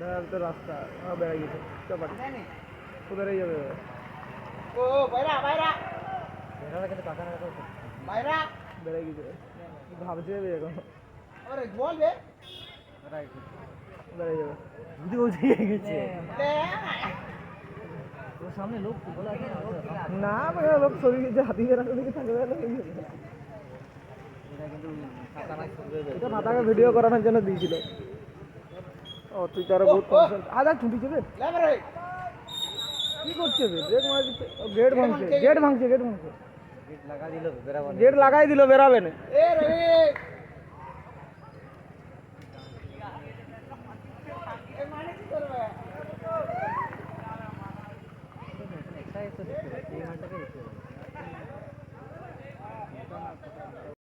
বেড়াবে তো রাস্তা। হ্যাঁ বেড়ে গেছে। চাপাটি জানি কোথায় যাবে? ও বাইরা বাইরা। বেড়াটা কিন্তু কাকা না বাইরা। বেড়ে গেছে। ভাবছে বে এখন। আরে বলবে রাইট যাবে। বুঝতে গেছে। সামনে লোক বলা? না না মানে লোক হাতি দিকে থাকবে না এটা কিন্তু কাকা না করবে এটা মাথাকে ভিডিও করানোর জন্য দিয়েছিল। ও তুই তো আরও বহুত কনসেন্ট আদা ঠুটি যাবে কি করছে ব্রেক মারা দিচ্ছে গেট ভাঙছে গেট ভাঙছে গেট ভাঙছে। গেট লাগাই দিল বেরাবে না। মানে কি করবে?